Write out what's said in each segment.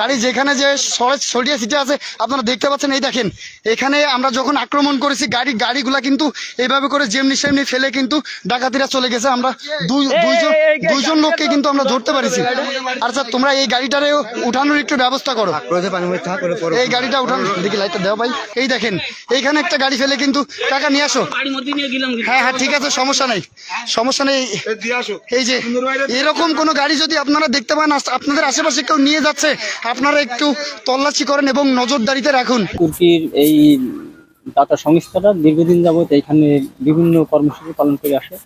গাড়ি যেখানে যে ছড়িয়ে ছিটে আছে আপনারা দেখতে পাচ্ছেন এই দেখেন এখানে আমরা যখন আক্রমণ করেছি গাড়ি গাড়িগুলা কিন্তু এইভাবে করে যেমনি সেমনি ফেলে কিন্তু ডাকাতিরা চলে গেছে। আমরা দুইজন দুইজন লোককে কিন্তু আমরা ধরতে পারিছি। আর স্যার তোমরা এই গাড়িটারে উঠানোর একটু ব্যবস্থা করো। এই গাড়িটা উঠানো দেখি লাইটটা দাও ভাই। এই দেখেন এইখানে একটা গাড়ি ফেলে কিন্তু টাকা নিয়ে আসো। হ্যাঁ হ্যাঁ ঠিক আছে সমস্যা নাই। সমস্যা নেই। এই যে এরকম কোনো গাড়ি যদি আপনারা দেখতে পান আপনাদের আশেপাশে কেউ নিয়ে যাচ্ছে আপনারা একটু তল্লাশি করেন এবং নজরদারিতে রাখুন। তুর্কির এই দাতা সংস্থাটা দীর্ঘদিন যাবত এখানে বিভিন্ন কর্মসূচি পালন করে আসে।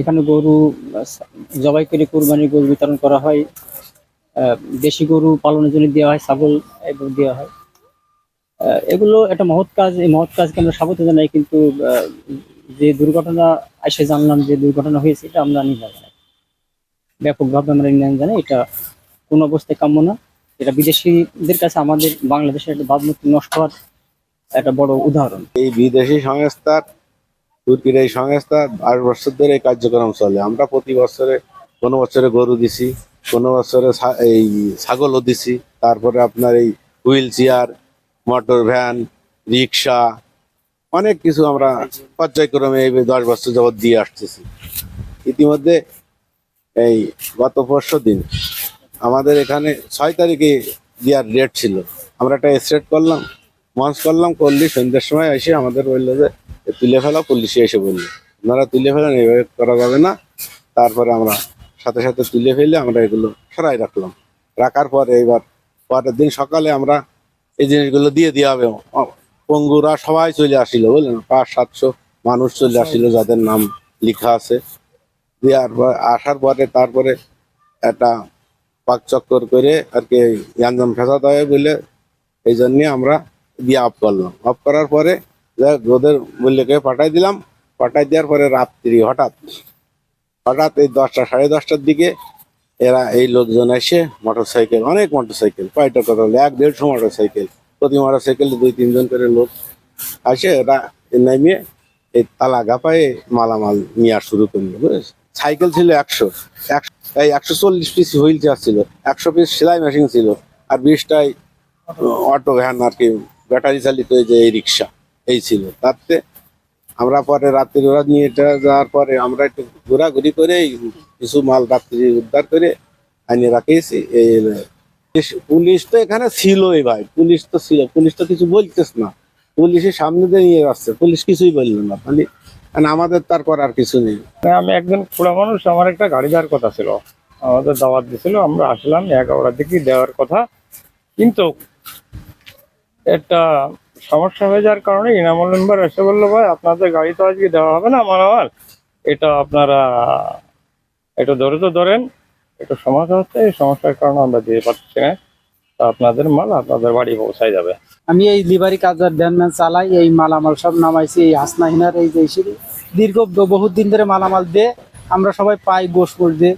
এখানে গরু জবাই করে কোরবানির গরু বিতরণ করা হয়। দেশি গরু পালনের জন্য দেওয়া হয়, ছাগল এগুলো দেওয়া হয়। এগুলো একটা মহৎ কাজ, এই মহৎ কাজকে আমরা স্বাগত জানাই, কিন্তু যে দুর্ঘটনা এসে জানলাম যে দুর্ঘটনা হয়েছে, এটা আমরা নিন্দা জানাই। ব্যাপকভাবে আমরা নিন্দা জানাই, এটা কোনো অবস্থায় কাম্য না। এটা বিদেশিদের কাছে আমাদের বাংলাদেশের একটা ভাবমূর্তি নষ্ট হওয়ার একটা বড় উদাহরণ। এই বিদেশি সংস্থার তুর্কির এই সংস্থা আট বছর ধরে এই কার্যক্রম চলে। আমরা প্রতি বছরে কোনো বছরে গরু দিছি, কোনো বছরে এই ছাগলও দিছি। তারপরে আপনার এই wheelchair, motor van, rickshaw, অনেক কিছু আমরা পর্যায়ক্রমে এই দশ বছর যাবৎ দিয়ে আসতেছি। ইতিমধ্যে এই গত পরশু দিন আমাদের এখানে ছয় তারিখে দেওয়ার ডেট ছিল। আমরা একটা স্ট্রেট করলাম মঞ্চ করলাম, করলি, সন্ধ্যের সময় এসে আমাদের বলল যে তুলে ফেলা, পুলিশে এসে বলল। আপনারা তুলে ফেলেন এইভাবে করা যাবে না। তারপরে আমরা সাথে সাথে তুলে ফেলে আমরা এগুলো সরাই রাখলাম। রাখার পরে এবার পরের দিন সকালে আমরা এই জিনিসগুলো দিয়ে দেওয়া হবে। পঙ্গুরা সবাই চলে আসিল, বুঝলেন? পাঁচ, সাতশো মানুষ চলে আসিল যাদের নাম লেখা আছে। দেওয়ার পর, আসার পরে তারপরে একটা পাক চক্কর করে আর কি ইয়ানজাম ফেসাদ হয় বলে এই জন্যে আমরা দিয়ে অফ করলাম। অফ করার পরে ওদের মূল্যকে পাঠাই দিলাম। পাঠাই দেওয়ার পরে রাত্রি হঠাৎ হঠাৎ এই দশটা, সাড়ে দশটার দিকে এরা এই লোকজন এসে মোটর সাইকেল অনেক মোটর সাইকেল কয়টার কথা বলে, এক দেড়শো মোটর সাইকেল প্রতি মোটর সাইকেলে দুই, তিনজন করে লোক আসে, এরা নামিয়ে এই তালা গাপায়ে মালামাল নেওয়া শুরু করল, বুঝেছ? সাইকেল ছিল একশো। এই একশো চল্লিশ পিস হুইল চেয়ার ছিল। একশো পিস সেলাই মেশিন ছিল। আর বিশটাই অটো ভ্যান আর কি, ব্যাটারি চালিত যে এই রিক্সা, এই ছিল। তাতে আমরা পরে রাত্রি ওরা নিয়ে এটা যাওয়ার পরে আমরা একটু ঘোরাঘুরি করে কিছু মাল রাত্রি উদ্ধার করে আনিয়ে রাখিয়েছি। এই পুলিশ- তো এখানে ছিলই ভাই, পুলিশ তো ছিল। পুলিশ তো কিছু বলতেছ না। পুলিশের সামনে দিয়ে নিয়ে যাচ্ছে পুলিশ কিছুই বলল না। মানে আমাদের তার করার কিছু নেই। আমি একজন পুরা মানুষ, আমার একটা গাড়ি দেওয়ার কথা ছিল। আমাদের দাওয়াত দিছিল আমরা আসলাম এগারোটার দিকে দেওয়ার কথা। কিন্তু একটা সমস্যা হয়ে যাওয়ার কারণে ইনামুল মেম্বার এসে বলল, ভাই, আপনাদের গাড়ি তো আজকে দেওয়া হবে না মালামাল। এটা আপনারা একটু ধরে তো ধরেন একটু সমস্যা হচ্ছে, এই সমস্যার কারণে আমরা দিয়ে পারছি না। আপনাদের মাল, আপনাদের বাড়ি পৌঁছায় যাবে। আমি এই লিভারি কাজার ভ্যান চালাই, এই মালামাল সব নামাইছি, এই হাসনা হিনার, এই যে দীর্ঘ বহুত দিন ধরে মালামাল দে, আমরা সবাই পাই গোস করে দে।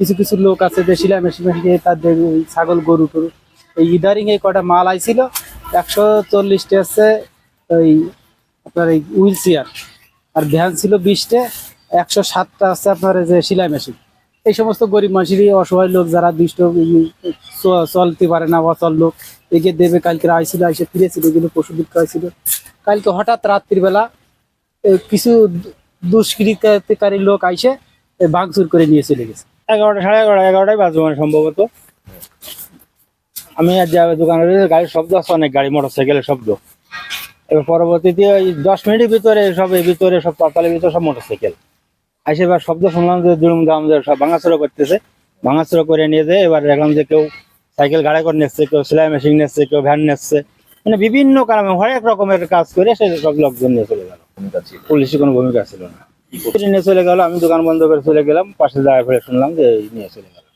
কিছু কিছু লোক আছে যে সিলাই মেশিন মেশিন দিয়ে তাদের ছাগল, গরু টরু। এই ইদারিং এই কটা মাল আইছিল, একশো চল্লিশটা আছে, ওই আপনার এই হুইল চেয়ার। আর ভ্যান ছিল বিশটা, একশো সাতটা আছে আপনার যে সেলাই মেশিন এই সমস্ত গরিব মানুষেরই অসহায় লোক যারা দুষ্ট চলতে পারে না, অচল লোক এগিয়ে দেবে, কালকে আইছিল, আইসে ফিরেছিল এগুলো পশু হয়েছিল কালকে হঠাৎ রাত্রিবেলা কিছু দুষ্কৃতিকারী লোক আইসে ভাঙচুর করে নিয়ে চলে গেছে। এগারোটা, সাড়ে এগারোটা, এগারোটাই বাজবে মানে সম্ভবত। আমি আর যাবে দোকানে গাড়ির শব্দ আছে, অনেক গাড়ি মোটর সাইকেলের শব্দ। এবার পরবর্তীতে ওই দশ মিনিটের ভিতরে সব এর ভিতরে সব পাতালের ভিতরে সব মোটর সাইকেল আসে এবার শব্দ শুনলাম যে দুরুম দাম সব ভাঙাচোরা করতেছে। ভাঙাচোরা করে নিয়ে যায় এবার দেখলাম যে কেউ সাইকেল গাড়ি করে নিচ্ছে, কেউ সেলাই মেশিন নিচ্ছে, কেউ ভ্যান নিচ্ছে। মানে বিভিন্ন কারণে হরেক রকমের কাজ করে সে সব লোকজন নিয়ে চলে গেল। পুলিশের কোনো ভূমিকা ছিল না। নিয়ে চলে গেল, আমি দোকান বন্ধ করে চলে গেলাম, পাশে যাওয়ার ফলে শুনলাম যে নিয়ে চলে গেল।